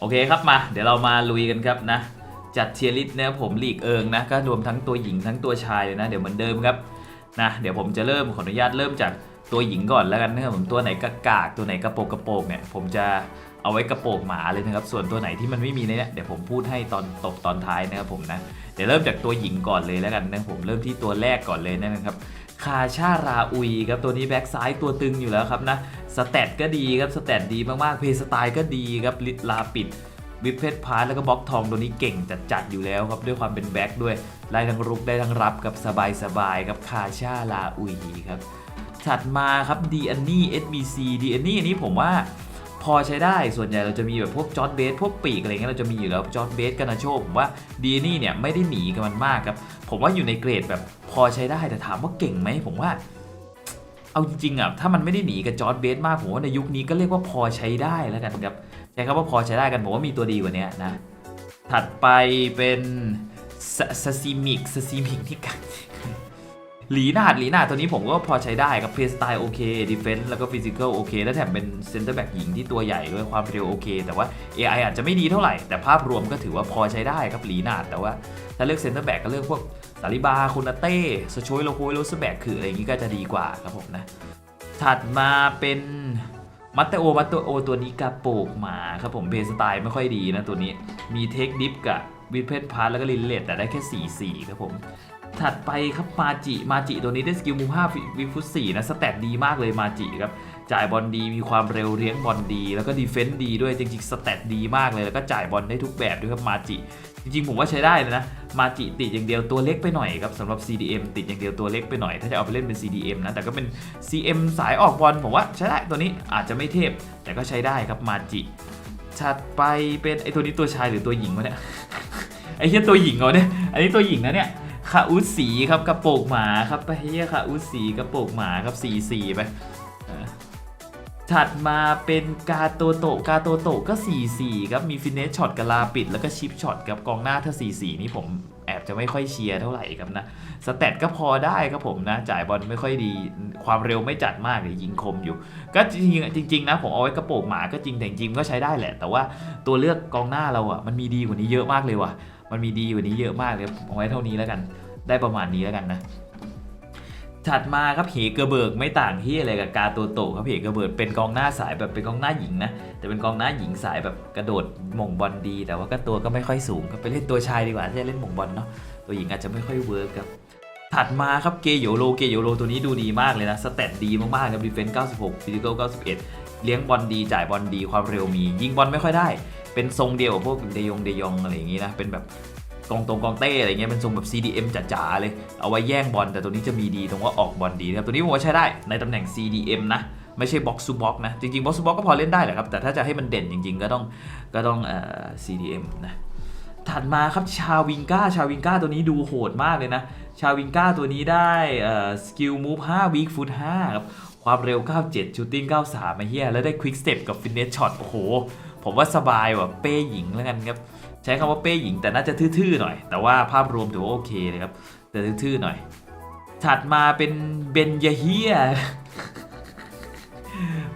โอเคครับมา เดี๋ยวเรามาลุยกันครับนะ จัดเทียร์ลิสต์นะครับผมลีกเอิงนะ ก็รวมทั้งตัวหญิงทั้งตัวชายเลยนะ เดี๋ยวเหมือนเดิมครับนะเดี๋ยวผมจะเริ่มขออนุญาตเริ่มจากตัวหญิงก่อนแล้วกันนะครับผมตัวไหนกากากตัวไหนกระโปกกระโปกเนี่ยผมจะเอาไว้กระโปกหมาเลยนะครับ ส่วนตัวไหนที่มันไม่มีเนี่ยเดี๋ยวผมพูดให้ตอนตบตอนท้ายนะครับผมนะเดี๋ยวเริ่มจากตัวหญิงก่อนเลยแล้วกันนะผมเริ่มที่ตัวแรกก่อนเลยนะครับ คาชาราอุยครับตัวนี้แบ็กซ้ายตัวตึงอยู่แล้วครับนะสแตทก็ดีครับสแตทดีมากๆเพย์สไตล์ก็ดีครับลิลาปิดวิปเพชพาร์แล้วก็บล็อกทองตัวนี้เก่งจัดๆอยู่แล้วครับด้วยความเป็นแบ็คด้วยได้ทั้งรุกได้ทั้งรับกับสบายๆครับคาชาลาอุยครับถัดมาครับดีอันนี่ SBC ดีอันนี่อันนี้ผมว่าพอใช้ได้ส่วนใหญ่เราจะมีแบบพวกจอร์ดเบสพวกปีกอะไรเงี้ยเราจะมีอยู่แล้วจอร์ดเบสกันนาโชคผมว่าดีอันนี่เนี่ยไม่ได้หนีกับมันมากครับ ผมว่าอยู่ในเกรดแบบพอใช้ได้แต่ถามว่าเก่งไหมผมว่า เอาจริงๆอะถ้ามันไม่ได้หนีกับจอร์ดเบสมากผมว่าในยุคนี้ก็เรียกว่าพอใช้ได้แล้วกันครับใช้คำว่าพอใช้ได้กันผมว่ามีตัวดีกว่านี้นะถัดไปเป็นซาซิมิกซาซิมิกที่กัน หลีนาดหลีนาดตัวนี้ผมก็พอใช้ได้กับเพย์สไตล์โอเคดิเฟนส์แล้วก็ฟิสิกอลโอเค แล้วแถมเป็นเซนเตอร์แบ็กหญิงที่ตัวใหญ่ด้วยความเร็วโอเค แต่ว่า AI อาจจะไม่ดีเท่าไหร่ แต่ภาพรวมก็ถือว่าพอใช้ได้ครับหลีนาดแต่ว่าถ้าเลือกเซนเตอร์แบ็กก็เลือกพวกสาลิบาคุนาเต้สโชยโลโคโรสแบ็กคืออะไรอย่างนี้ก็จะดีกว่าครับผมนะ ถัดมาเป็นมัตเตโอมัตเตโอตัวนี้กระโปกหมาครับผมเพย์สไตล์ไม่ค่อยดีนะตัวนี้มีเทคดิฟกับวิดเพชพาร์แล้วก็ลินเลตแต่ได้แค่4 4ครับผม ถัดไปครับมาจิมาจิตัวนี้ได้สกิลมู5วิฟุต4นะสแตทดีมากเลยมาจิครับจ่ายบอลดีมีความเร็วเลี้ยงบอลดี แล้วก็ดีเฟนต์ดีด้วยจริงๆสแตทดีมากเลยแล้วก็จ่ายบอลได้ทุกแบบด้วยครับมาจิจริงๆผมว่าใช้ได้เลยนะ มาจิติดอย่างเดียวตัวเล็กไปหน่อยครับสำหรับ CDM ติดอย่างเดียวตัวเล็กไปหน่อย ถ้าจะเอาไปเล่นเป็น CDM นะ แต่ก็เป็น CM สายออกบอลผมว่าใช้ได้ตัวนี้อาจจะไม่เทพ แต่ก็ใช้ได้ครับมาจิถัดไปเป็นไอตัวนี้ตัวชายหรือตัวหญิงวะเนี่ยไอเหี้ยตัวหญิงเหรอเนี่ยอันนี้ตัวหญิงนะเนี่ย คาอุสีครับกระโปงหมาครับไปเหี้ยคาอุสีกระโปงหมาครับสีสีไปถัดมาเป็นกาโตโตะกาโตโตะก็ 4-4 ครับ มีฟินเนสช็อตกับลาปิด แล้วก็ชิปช็อตกับกองหน้าถ้า 4-4 นี่ผมแอบจะไม่ค่อยเชียร์เท่าไหร่ครับนะ สแตทก็พอได้ครับผมนะ จ่ายบอลไม่ค่อยดี ความเร็วไม่จัดมากเลยยิงคมอยู่ ก็จริงจริงนะ ผมเอาไว้กระโปงหมาก็จริงแต่จริงก็ใช้ได้แหละ แต่ว่าตัวเลือกกองหน้าเราอะมันมีดีกว่านี้เยอะมากเลยว่ะ มันมีดีกว่านี้เยอะมากเลยเอาไว้เท่านี้แล้วกัน ได้ประมาณนี้แล้วกันนะถัดมาครับเหเกอร์เบิร์กไม่ต่างที่อะไรกับกาโตโตครับเหเกอร์เบิร์กเป็นกองหน้าสายแบบเป็นกองหน้าหญิงนะแต่เป็นกองหน้าหญิงสายแบบกระโดดมงบอลดี แต่ว่าก็ตัวก็ไม่ค่อยสูงก็ไปเล่นตัวชายดีกว่าถ้าจะเล่นมงบอลเนาะตัวหญิงอาจจะไม่ค่อยเวิร์กครับถัดมาครับเกโยโรเกโยโรตัวนี้ดูดีมากเลยนะสเตตดีมากๆครับดีเฟนส์96ฟิสิกอล91 เลี้ยงบอลดีจ่ายบอลดีความเร็วมี ยิงบอลไม่ค่อยได้ เป็นทรงเดียวกับพวกเดยงเดยองอะไรอย่างงี้นะ เป็นแบบกองตรงกองเต้อะไรเงี้ย เป็นทรงแบบ CDM จ๋าๆเลย เอาไว้แย่งบอล แต่ตัวนี้จะมีดีตรงว่าออกบอลดีนะครับ ตัวนี้ผมว่าใช้ได้ในตำแหน่ง CDM นะ ไม่ใช่บ็อกซ์ o บ็อกนะ จริงๆบ็อกซ์ o บ็อกก็พอเล่นได้แหละครับ แต่ถ้าจะให้มันเด่นจริง ๆ ก็ต้องก็ต้องเอ่อ CDM นะถัดมาครับชาวิงก้าชาวิงก้าตัวนี้ดูโหดมากเลยนะ ชาวิงก้าตัวนี้ได้สกิลมูฟ5วีคฟุต5ครับ ความเร็ว 97 ชูตติ้ง 93 มาเฮียแล้วได้ควิกสเต็ปกับฟินเนสช็อตโอ้โห ผมว่าสบายว่ะเป้หญิงแล้วกันครับใช้คำว่าเป้หญิงแต่น่าจะทื่อๆหน่อย แต่ว่าภาพรวมถือว่าโอเคเลยครับแต่ทื่อๆหน่อย ถัดมาเป็นเบนยาเฮีย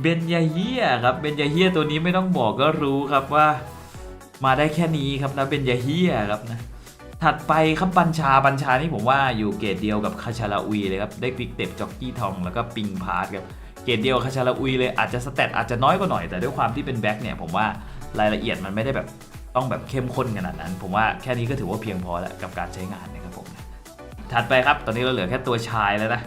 เบนยาเฮียครับเบนยาเฮียตัวนี้ไม่ต้องบอกก็รู้ครับว่า มาได้แค่นี้ครับนะเบนยาเฮียครับนะถัดไปครับบัญชาบัญชานี่ผมว่าอยู่เกรดเดียวกับคาชาลาอุยเลยครับได้ควิกเต็ปจ็อกกี้ทองแล้วก็ปิงพาร์ทครับ เกรดเดียวคาชาลาอุยเลยอาจจะสเตตอาจจะน้อยกว่าหน่อย แต่ด้วยความที่เป็นแบ็คเนี่ยผมว่ารายละเอียดมันไม่ได้แบบต้องแบบเข้มข้นขนาดนั้น ผมว่าแค่นี้ก็ถือว่าเพียงพอแล้วกับการใช้งานนะครับผมถัดไปครับตอนนี้เราเหลือแค่ตัวชายแล้วนะ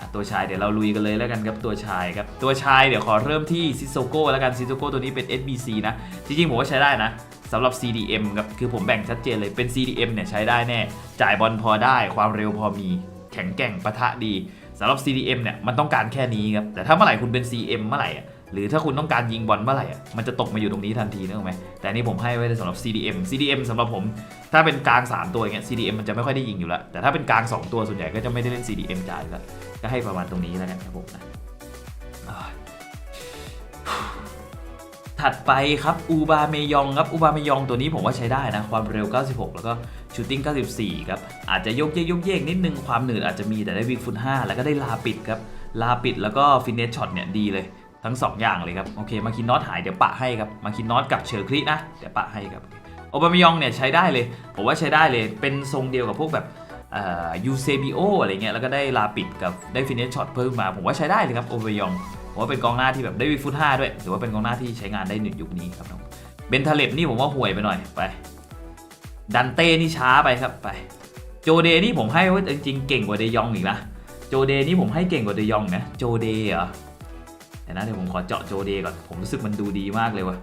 อะตัวชายเดี๋ยวเราลุยกันเลยแล้วกันครับตัวชายครับตัวชายเดี๋ยวขอเริ่มที่ซิโซโก้แล้วกันซิโซโก้ตัวนี้เป็น SBC นะจริงๆผมว่าใช้ได้นะสำหรับ CDM ครับคือผมแบ่งชัดเจนเลยเป็น CDM เนี่ยใช้ได้แน่ จ่ายบอลพอได้ความเร็วพอมีแข็งแกร่งปะทะดี สำหรับ CDM เนี่ยมันต้องการแค่นี้ครับแต่ถ้าเมื่อไหร่คุณเป็น CM เมื่อไหร่อะหรือถ้าคุณต้องการยิงบอลเมื่อไหร่อะมันจะตกมาอยู่ตรงนี้ทันทีนึกออกไหมแต่นนี้ผมให้ไว้สำหรับ CDM CDM สำหรับผม ถ้าเป็นกลาง 3 ตัวอย่างเงี้ย CDM มันจะไม่ค่อยได้ยิงอยู่แล้ว แต่ถ้าเป็นกลาง 2 ตัวส่วนใหญ่ก็จะไม่ได้เล่น CDM จ่ายแล้วก็ให้ประมาณตรงนี้แล้วกันครับผมนะถัดไปครับอูบาเมยองครับอูบาเมยองตัวนี้ผมว่าใช้ได้นะความเร็ว 96 แล้วก็ ชูตติ้ง 94 ครับ อาจจะยกเยกยกเยกนิดนึง ความหนืดอาจจะมีแต่ได้วิกฟุต 5 แล้วก็ได้ลาปิดครับ ลาปิดแล้วก็ฟินเนสช็อตเนี่ยดีเลย ทั้ง 2 อย่างเลยครับ โอเค มาคินนอตหายเดี๋ยวปะให้ครับ มาคินนอตกับเชอร์ครินะ เดี๋ยวปะให้ครับ โอบามายองเนี่ยใช้ได้เลย ผมว่าใช้ได้เลย เป็นทรงเดียวกับพวกแบบยูเซบิโออะไรเงี้ย แล้วก็ได้ลาปิดกับได้ฟินเนสช็อตเพิ่มมา ผมว่าใช้ได้เลยครับ โอบามายองผมว่าเป็นกองหน้าที่แบบได้วิกฟุต 5 ด้วย ถือว่าเป็นกองหน้าที่ใช้งานได้หนึ่งยุคนี้ครับน้องเบนทาเลบนี่ผมว่าห่วยไปหน่อย ไป ดันเต้นี่ช้าไปครับไปโจเดนี่ผมให้ว่าจริงๆเก่งกว่าเดยองอีกนะโจเดนี่ผมให้เก่งกว่าเดยองนะโจเดเหรอเดี๋ยวนะเดี๋ยวผมขอเจาะโจเดก่อนผมรู้สึกมันดูดีมากเลยว่ะ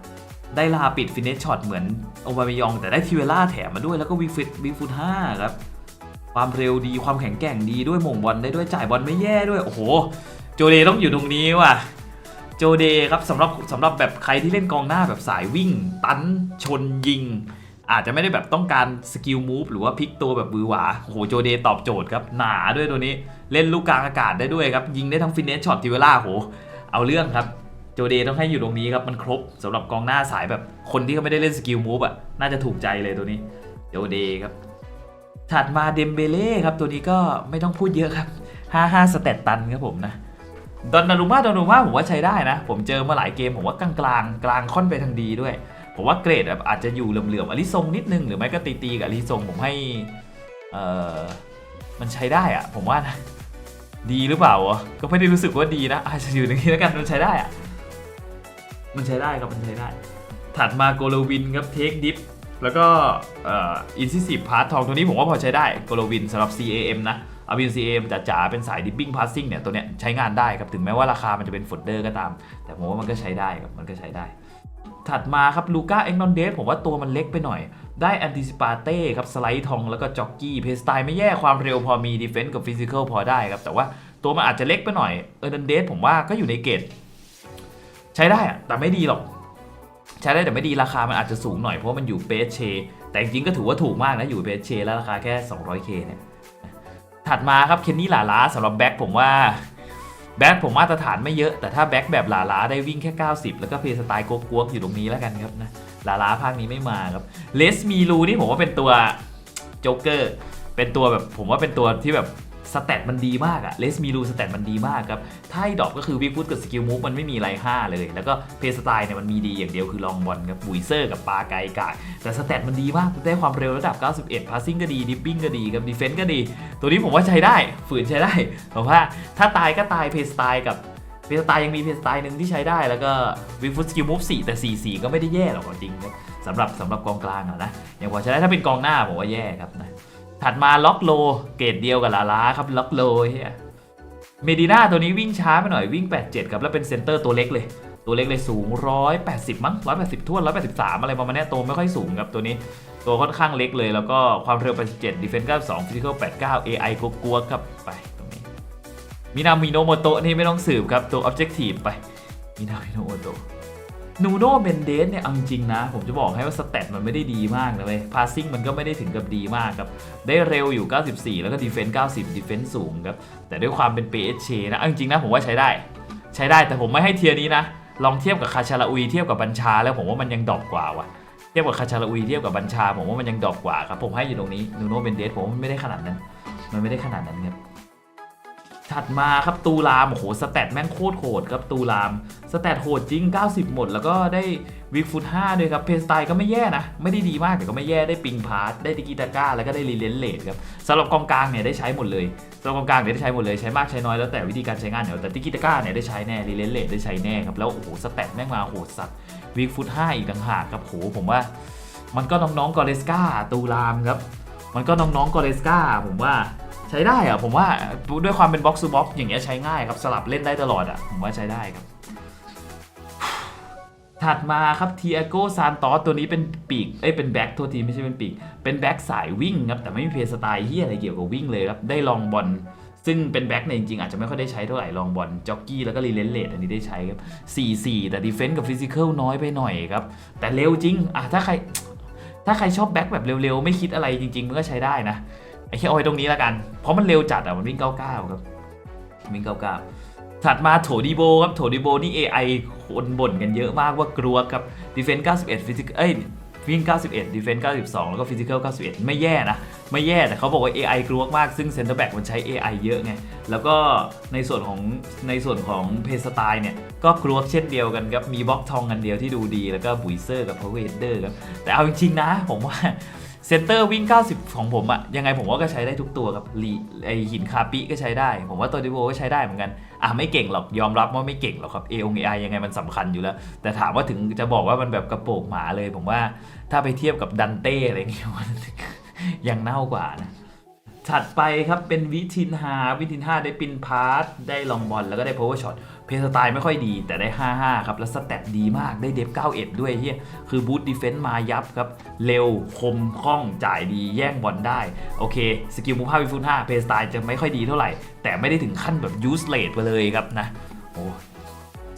ได้ลาปิดฟินเนสช็อตเหมือนโอบามยอง แต่ได้ทิเวล่าแถมมาด้วยแล้วก็วิฟิตวิฟุตห้าครับความเร็วดีความแข็งแกร่งดีด้วยหม่งบอลได้ด้วยจ่ายบอลไม่แย่ด้วยโอ้โหโจเดต้องอยู่ตรงนี้ว่ะโจเดครับสำหรับสำหรับแบบใครที่เล่นกองหน้าแบบสายวิ่ง ตันชนยิง อาจจะไม่ได้แบบต้องการสกิลมูฟหรือว่าพลิกตัวแบบบือหวาโอ้โหโจเดตอบโจทย์ครับ หนาด้วยตัวนี้เล่นลูกกลางอากาศได้ด้วยครับ ยิงได้ทั้งฟินเนสช็อตทิเวล่าโห เอาเรื่องครับโจเดต้องให้อยู่ตรงนี้ครับ มันครบสำหรับกองหน้าสายแบบคนที่เขาไม่ได้เล่นสกิลมูฟอะน่าจะถูกใจเลยตัวนี้โจเดครับ ถัดมาเดมเบเล่ครับตัวนี้ก็ไม่ต้องพูดเยอะครับ55สเตตตันครับผมนะดอนนารุมาดอนนารุมาผมว่าใช้ได้นะ ผมเจอมาหลายเกมผมว่ากลางกลางกลางค่อนไปทางดีด้วย ผมว่าเกรดแบบอาจจะอยู่เหลื่อมๆอลิซงนิดนึง หรือไม่ก็ตีๆกับอลิซงผมให้เออมันใช้ได้อะผมว่านะดีหรือเปล่าวะก็ไม่ได้รู้สึกว่าดีนะอาจจะอยู่อย่างนี้แล้วกันมันใช้ได้อะมันใช้ได้ครับมันใช้ได้ ถัดมาโกโลวินครับเทคดิฟแล้วก็อินซิสิพาร์ททองตัวนี้ผมว่าพอใช้ได้โกโลวินสำหรับ CAM นะเอาเป็น CAM จ๋าๆเป็นสายดิปปิ้งพาสซิ่งเนี่ยตัวเนี้ยใช้งานได้ครับถึงแม้ว่าราคามันจะเป็นฟอดเดอร์ก็ตาม แต่ผมว่ามันก็ใช้ได้ครับมันก็ใช้ได้ ถัดมาครับลูก้าเอ็กนอนเดสผมว่าตัวมันเล็กไปหน่อย ได้แอนติ i ิปาเต้ครับ สไลด์ทองแล้วก็จ็อกกี้เพสไตล์ไม่แย่ความเร็วพอมีดีเฟนส์กับฟิสิกอลพอได้ครับ แต่ว่าตัวมันอาจจะเล็กไปหน่อยเออร์นันเดสผมว่าก็อยู่ในเกรดใช้ได้อะแต่ไม่ดีหรอก ใช้ได้แต่ไม่ดีราคามันอาจจะสูงหน่อยเพราะมันอยู่เบสเชแต่จริงก็ถือว่าถูกมากนะอยู่เบสเชแล้วราคาแค่ 200k เนี่ยถัดมาครับเคนนี่หลาล้าสำหรับแบ็คผมว่า แบ็คผมมาตรฐานไม่เยอะ แต่ถ้าแบ็คแบบหลาลาได้วิ่งแค่ 90 แล้วก็เพย์สไตล์โกวกๆอยู่ตรงนี้แล้วกันครับนะหลาลาภาคนี้ไม่มาครับเลสมีลูนี่ผมว่าเป็นตัวโจ๊กเกอร์เป็นตัวแบบผมว่าเป็นตัวที่แบบ สเตตมันดีมากอะเลสมีลูสเตตมันดีมากครับถ้าไอ้ดอกก็คือวิกฟุตกับสกิลมูฟมันไม่มีไรห้าเลย แล้วก็เพย์สไตล์เนี่ยมันมีดีอย่างเดียวคือลองบอลครับบุยเซอร์กับปาไกกาดแต่สเตตมันดีมากได้ความเร็วระดับ 91พาสซิ่งก็ดีดิปปิ้งก็ดีครับดีเฟนต์ก็ดี ตัวนี้ผมว่าใช้ได้ฝืนใช้ได้ผมว่าถ้าตายก็ตายเพย์สไตล์กับเพย์สไตล์ยังมีเพย์สไตล์หนึ่งที่ใช้ได้แล้วก็วิฟุตสกิลมูฟ4แต่4 4ก็ไม่ได้แย่หรอกจริงครับสำหรับสำหรับกองกลางอะนะยังพอใช้ได้ถ้าเป็นกองหน้าผมว่าแย่ครับนะ ถัดมาล็อกโล เกรดเดียวกับลาลาครับล็อกโลเฮียเมดิน่าตัวนี้วิ่งช้าไปหน่อยวิ่ง 87 ครับ แล้วเป็นเซนเตอร์ตัวเล็กเลย ตัวเล็กเลยสูง 180 มั้ง 180ท้ว183 อะไรประมาณนี้ตัวไม่ค่อยสูงครับตัวนี้ ตัวค่อนข้างเล็กเลย แล้วก็ความเร็ว 87 Defense 92 Physical 89 AI กกวกๆครับไปตรงนี้มินามิโนโมโตะนี่ไม่ต้องสืบครับตัว Objective ไปมินามิโนโมโตะ นูโน่เบนเดสเนี่ยเอาจริงนะ ผมจะบอกให้ว่าสเตตมันไม่ได้ดีมากนะเว้ยพาสซิ่งมันก็ไม่ได้ถึงกับดีมากครับ ได้เร็วอยู่ 94 แล้วก็ดีเฟนส์90ดีเฟนส์สูงครับ แต่ด้วยความเป็น PSC นะเอาจริงนะผมว่าใช้ได้ ใช้ได้แต่ผมไม่ให้เทียร์นี้นะ ลองเทียบกับคาชาลาอุยเทียบกับบัญชา แล้วผมว่ามันยังดรอปกว่าว่ะเทียบกับคาชาลาอุยเทียบกับบัญชาผมว่ามันยังดรอปกว่าครับผมให้อยู่ตรงนี้นูโน่เบนเดสผมว่ามันไม่ได้ขนาดนั้น มันไม่ได้ขนาดนั้นครับ ถัดมาครับตูรามโอ้โหสแตทแม่งโคตรโหดครับตูรามสแตทโหดจริง 90 หมด แล้วก็ได้วิกฟุต5ด้วยครับเพสไตก็ไม่แย่นะ ไม่ได้ดีมากแต่ก็ไม่แย่ได้ปิงพาร์ตได้ติกิตาก้าแล้วก็ได้รีเลนเลดครับสำหรับกองกลางเนี่ยได้ใช้หมดเลยสำหรับกองกลางเนี่ยได้ใช้หมดเลยใช้มากใช้น้อยแล้วแต่วิธีการใช้งานเนี่ยแต่ติกิตาก้าเนี่ยได้ใช้แน่รีเลนเลดได้ใช้แน่ครับแล้วโอ้โหสแตทแม่งมาโหดสัตว์วิกฟุต5อีกต่างหากครับโหผมว่า มันก็น้องๆกอเลสกาตูรามครับมันก็น้องๆกอเลสกาผมว่า ใช้ได้อะผมว่าด้วยความเป็นบ็อกซ์บ็อกอย่างเงี้ยใช้ง่ายครับสลับเล่นได้ตลอดอะผมว่าใช้ได้ครับ ถัดมาครับทีอาโกซานตอสตัวนี้เป็นปีกเอ้ยเป็นแบ็คโทษทีไม่ใช่เป็นปีก เป็นแบ็คสายวิ่งครับแต่ไม่มีเพลย์สไตล์เฮียอะไรเกี่ยวกับวิ่งเลยครับได้ลองบอลซึ่งเป็นแบ็กเนี่ยจริงๆอาจจะไม่ค่อยได้ใช้เท่าไหร่ลองบอลจ็อกกี้แล้วก็รีเลนเลดอันนี้ได้ใช้ครับ 4-4 แต่ดีเฟนส์กับฟิสิกอลน้อยไปหน่อยครับ แต่เร็วจริงอะถ้าใคร ถ้าใครชอบแบ็กแบบเร็วๆ ไม่คิดอะไรจริงๆ มันก็ใช้ได้นะ ไอ้แค่เอาไว้ตรงนี้แล้วกัน เพราะมันเร็วจัดอะมันวิ่ง 99 ครับ วิ่ง 99 ถัดมาโถดีโบครับโถดีโบนี่ AI คนบ่นกันเยอะมากว่ากลัวครับดีเฟนส์91ฟิสิกเอ้ยวิ่ง 91 Defense 92 แล้วก็ Physical 91 ไม่แย่นะ ไม่แย่แต่เขาบอกว่า AI กลัวมากซึ่ง Center Back มันใช้ AI เยอะไง แล้วก็ในส่วนของในส่วนของเพสไตล์เนี่ย ก็กลัวเช่นเดียวกันครับ มีบล็อกทองกันเดียวที่ดูดี แล้วก็บุยเซอร์กับ Power Header ครับแต่เอาจริงๆนะผมว่า เซนเตอร์วิ่ง 90 ของผมอะยังไงผมว่าก็ใช้ได้ทุกตัวครับลีไอหินคาปิก็ใช้ได้ ผมว่าตัวดิโบก็ใช้ได้เหมือนกัน อะไม่เก่งหรอกยอมรับว่าไม่เก่งหรอกครับ A ออง AI ยังไงมันสำคัญอยู่แล้ว แต่ถามว่าถึงจะบอกว่ามันแบบกระโปรงหมาเลย ผมว่าถ้าไปเทียบกับดันเต้อะไรเงี้ยมันยังเน่ากว่านะถัดไปครับเป็นวิทินฮาวิทินฮาได้ปินพาร์ทได้ลองบอลแล้วก็ได้ power shot เเพสไตล์ไม่ค่อยดีแต่ได้ 55 ครับ แล้วสเตตดีมากได้เดฟ91 ด้วยเฮียคือบูทดีเฟนต์มายับครับ เร็วคมคล่องจ่ายดีแย่งบอลได้ โอเค สกิลมูฟ5วิฟุต5เพสไตล์จะไม่ค่อยดีเท่าไหร่ แต่ไม่ได้ถึงขั้นแบบยูสเลดไปเลยครับนะ โอ้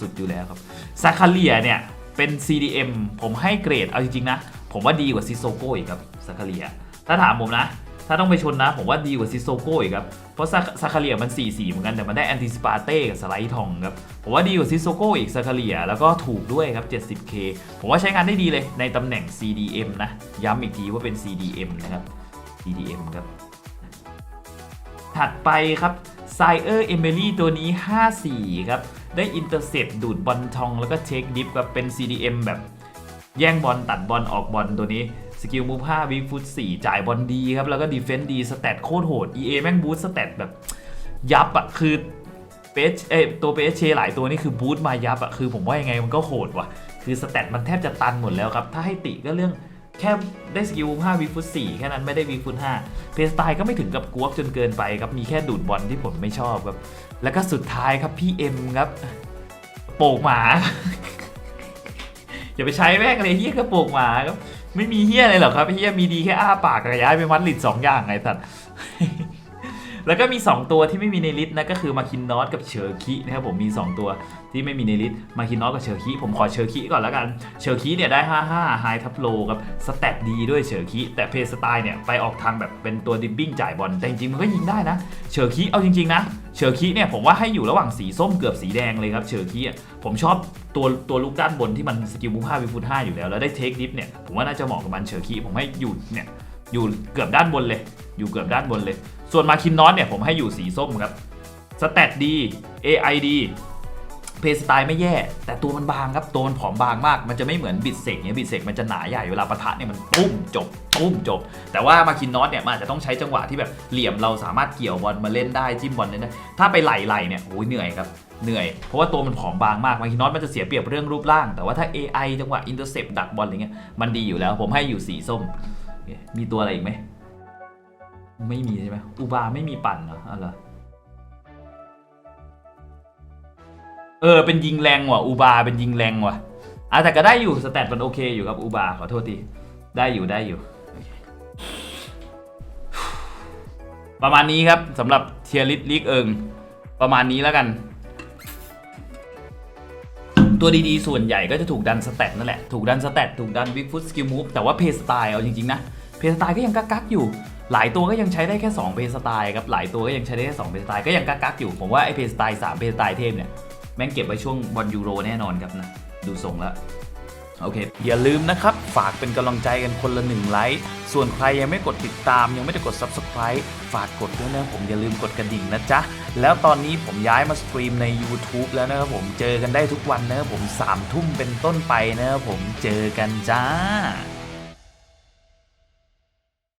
สุดอยู่แล้วครับซาคาเลียเนี่ย เป็น CDM ผมให้เกรดเอาจริงๆนะ ผมว่าดีกว่าซิโซโก้อีกครับซาคาเลีย ถ้าถามผมนะ ถ้าต้องไปชนนะ ผมว่าดีกว่าซิโซโก้อีกครับ เพราะซาซาคาเลียมัน4-4เหมือนกัน แต่มันได้แอนติสปาเต้กับสไลด์ทองครับ ผมว่าดีกว่าซิโซโก้อีกซาคาเลียแล้วก็ถูกด้วยครับ 70k ผมว่าใช้งานได้ดีเลยในตำแหน่ง CDM นะ ย้ำอีกทีว่าเป็น CDM นะครับ CDM ครับ ถัดไปครับไซเออร์เอมิลี่ตัวนี้ 54 ครับ ได้อินเตอร์เซปดูดบอลทองแล้วก็เทคดิฟครับเป็น CDM แบบแย่งบอลตัดบอลออกบอลตัวนี้ สกิลมูฟ5วิฟุต4จ่ายบอลดีครับ แล้วก็ดีเฟนต์ดีสแตทโคตรโหด EA แม่งบูสสแตทแบบยับอะคือเปเอตัวเปเชหลายตัวนี่คือบูสมายับอะคือผมว่ายังไงมันก็โหดว่ะ คือสแตทมันแทบจะตันหมดแล้วครับ ถ้าให้ติก็เรื่องแค่ได้สกิล5วิฟุต4แค่นั้นไม่ได้วิฟุต5เพสไตล์ก็ไม่ถึงกับกวกจนเกินไปครับ มีแค่ดูดบอลที่ผมไม่ชอบครับ แล้วก็สุดท้ายครับพี่เอ็มครับ โปกหมา อย่าไปใช้แม่งเลยเฮียกระโปรงหมาครับ ไม่มีเฮียอะไรหรอกครับเฮียมีดีแค่อ้าปากกระย้ายไปมัดลิดสองอย่างไงสัตว์ แล้วก็มี 2 ตัวที่ไม่มีในลิสต์นะก็คือมาคินนอตกับเชอร์คินะครับผมมี 2 ตัวที่ไม่มีในลิสต์มาคินนอตกับเชอร์คิผมขอเชอร์คิก่อนแล้วกันเชอร์คิเนี่ยได้ 55ไฮทับโลครับสแตทดีด้วยเชอร์คิแต่เพย์สไตล์เนี่ยไปออกทางแบบเป็นตัวดิบบิ้งจ่ายบอลแต่จริงๆมันก็ยิงได้นะเชอร์คิเอาจริงๆนะเชอร์คิเนี่ยผมว่าให้อยู่ระหว่างสีส้มเกือบสีแดงเลยครับเชอร์คิผมชอบตัวตัวลูกด้านบนที่มันสกิลมูฟ5วิฟุต5อยู่แล้วแล้วได้เทคดิฟเนี่ยผมว่าน่าจะเหมาะกับมันเชอร์คิผมให้อยู่เนี่ยอยู่เกือบด้านบนเลย อยู่เกือบด้านบนเลย ส่วนมาคินนอตเนี่ยผมให้อยู่สีส้มครับสแตทดี AI ดีเพย์สไตล์ไม่แย่ แต่ตัวมันบางครับ ตัวมันผอมบางมาก มันจะไม่เหมือนบิดเซกเนี่ยบิดเซกมันจะหนาใหญ่เวลาปะทะเนี่ยมันปุ้มจบปุ้มจบ แต่ว่ามาคินนอตเนี่ยมันอาจจะต้องใช้จังหวะที่แบบเหลี่ยมเราสามารถเกี่ยวบอลมาเล่นได้จิ้มบอลได้ถ้าไปไหลไหลเนี่ยโอ้ยเหนื่อยครับเหนื่อย เพราะว่าตัวมันผอมบางมากมาคินนอตมันจะเสียเปรียบเรื่องรูปร่าง แต่ว่าถ้า AI จังหวะอินเตอร์เซปดักบอลอะไรเงี้ยมันดีอยู่แล้ว ผมให้อยู่สีส้ม มีตัวอะไรอีกไหม ไม่มีใช่ไหมอุบาไม่มีปั่นเหรออะไรเออเป็นยิงแรงว่ะอุบาเป็นยิงแรงว่ะอะแต่ก็ได้อยู่สแตทมันโอเคอยู่ครับอุบาขอโทษทีได้อยู่ได้อยู่ ประมาณนี้ครับสำหรับเทียริสลีกเอิงประมาณนี้แล้วกัน ตัวดีๆ ส่วนใหญ่ก็จะถูกดันสแตทนั่นแหละ ถูกดันสแตทถูกดันวิกฟุตสกิลมูฟแต่ว่าเพย์สไตล์เอาจริง ๆ นะ เพย์สไตล์ก็ยังกักๆอยู่ หลายตัวก็ยังใช้ได้แค่2เพย์สไตล์ครับหลายตัวก็ยังใช้ได้แค่2เพย์สไตล์ก็ยังกักๆอยู่ผมว่าไอเพย์สไตล์3เพย์สไตล์เทพเนี่ยแม่งเก็บไว้ช่วงบอลยูโรแน่นอนครับนะดูทรงแล้วโอเค อย่าลืมนะครับ ฝากเป็นกำลังใจกันคนละหนึ่งไลค์ ส่วนใครยังไม่กดติดตาม ยังไม่ได้กด Subscribe ฝากกดด้วยนะผมอย่าลืมกดกระดิ่งนะจ๊ะ แล้วตอนนี้ผมย้ายมาสตรีมใน YouTube แล้วนะครับผมเจอกันได้ทุกวันนะครับผม3ทุ่มเป็นต้นไปนะครับผมเจอกันจ้า